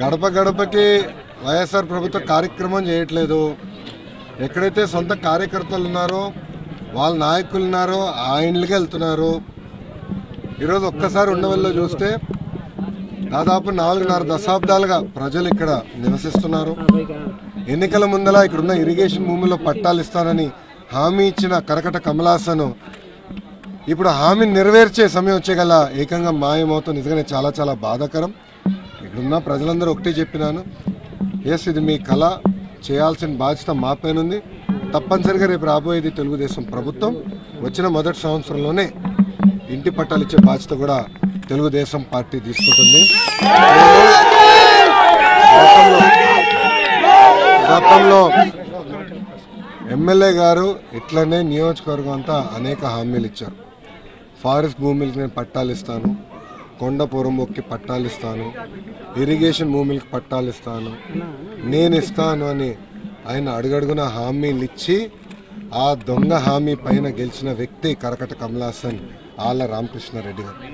గడప గడపకి వైఎస్ఆర్ ప్రభుత్వ కార్యక్రమం చేయట్లేదు. ఎక్కడైతే సొంత కార్యకర్తలు ఉన్నారో వాళ్ళ నాయకులు ఉన్నారో ఆ ఇండ్లకి వెళ్తున్నారు. ఈరోజు ఒక్కసారి ఉండవల్లో చూస్తే దాదాపు నాలుగున్నర దశాబ్దాలుగా ప్రజలు ఇక్కడ నివసిస్తున్నారు. ఎన్నికల ముందల ఇక్కడ ఉన్న ఇరిగేషన్ భూమిలో పట్టాలు ఇస్తానని హామీ ఇచ్చిన కరకట కమలాసను. ఇప్పుడు హామీని నెరవేర్చే సమయం వచ్చేగల ఏకంగా మాయమవుతుంది నిజంగానే చాలా చాలా బాధాకరం. ఇక్కడున్న ప్రజలందరూ ఒకటే చెప్పినాను. ఎస్ ఇది మీ కళ. చేయాల్సిన బాధ్యత మా పైన తప్పనిసరిగా రేపు రాబోయేది తెలుగుదేశం ప్రభుత్వం. వచ్చిన మొదటి సంవత్సరంలోనే ఇంటి పట్టాలు ఇచ్చే బాధ్యత కూడా తెలుగుదేశం పార్టీ తీసుకుంటుంది. గతంలో- గతంలో ఎమ్మెల్యే గారు ఇట్లనే నియోజకవర్గం అంతా అనేక హామీలు ఇచ్చారు. ఫారెస్ట్ భూములకి నేను పట్టాలు ఇస్తాను. కొండ పొరంబొక్కి పట్టాలు ఇస్తాను ఇరిగేషన్ భూమికి పట్టాలు ఇస్తాను నేను ఇస్తాను అని ఆయన అడుగడుగున హామీలు ఇచ్చి ఆ దొంగ హామీ పైన గెలిచిన వ్యక్తి కరకట కమలాసన్ ఆళ్ళ రామకృష్ణారెడ్డి గారు.